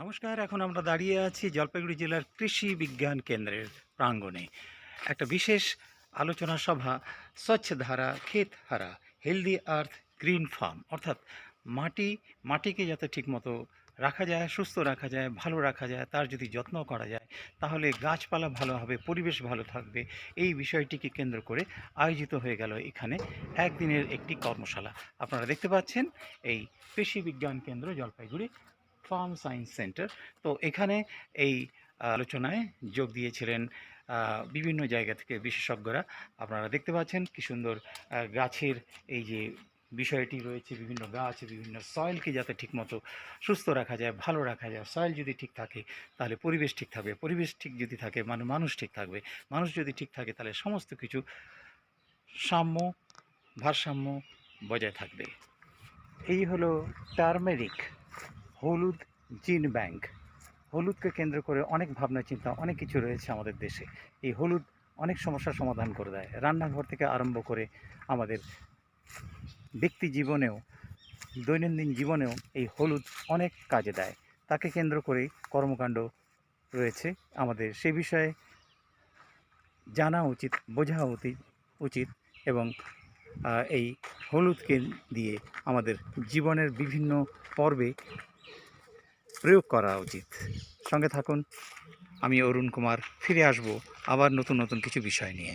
নমস্কার, এখন আমরা দাঁড়িয়ে আছি জলপাইগুড়ি জেলার কৃষি বিজ্ঞান কেন্দ্রের প্রাঙ্গণে। একটা বিশেষ আলোচনা সভা, স্বচ্ছ ধারা, ক্ষেত হারা হেলদি আর্থ গ্রিন ফার্ম অর্থাৎ মাটি, মাটিকে যাতে ঠিকমতো রাখা যায়, সুস্থ রাখা যায়, ভালো রাখা যায়, তার যদি যত্ন করা যায়, তাহলে গাছপালা ভালো হবে, পরিবেশ ভালো থাকবে। এই বিষয়টিকে কেন্দ্র করে আয়োজিত হয়ে গেল এখানে একদিনের একটি কর্মশালা। আপনারা দেখতে পাচ্ছেন, এই কৃষি বিজ্ঞান কেন্দ্র জলপাইগুড়ি ফার্ম সায়েন্স সেন্টার তো এখানে এই আলোচনায় যোগ দিয়েছিলেন বিভিন্ন জায়গা থেকে বিশেষজ্ঞরা। আপনারা দেখতে পাচ্ছেন কি সুন্দর গাছের এই যে বিষয়টি রয়েছে, বিভিন্ন গাছ, বিভিন্ন সয়েলকে যাতে ঠিকমতো সুস্থ রাখা যায়, ভালো রাখা যায়। সয়েল যদি ঠিক থাকে, তাহলে পরিবেশ ঠিক থাকবে। পরিবেশ ঠিক যদি থাকে মানে মানুষ ঠিক থাকবে। মানুষ যদি ঠিক থাকে, তাহলে সমস্ত কিছু সাম্য, ভারসাম্য বজায় থাকবে। এই হলো টার্মেরিক। হলুদ জিন ব্যাংক। হলুদকে কেন্দ্র করে অনেক ভাবনা চিন্তা, অনেক কিছু রয়েছে আমাদের দেশে। এই হলুদ অনেক সমস্যার সমাধান করে দেয়। রান্নাঘর থেকে আরম্ভ করে আমাদের ব্যক্তি জীবনেও, দৈনন্দিন জীবনেও এই হলুদ অনেক কাজে দেয়। তাকে কেন্দ্র করেই কর্মকাণ্ড রয়েছে আমাদের। সে বিষয়ে জানা উচিত, বোঝা উচিত উচিত এবং এই হলুদকে দিয়ে আমাদের জীবনের বিভিন্ন পর্বে প্রয়োগ করা উচিত। সঙ্গে থাকুন, আমি অরুণ কুমার ফিরে আসব আবার নতুন নতুন কিছু বিষয় নিয়ে।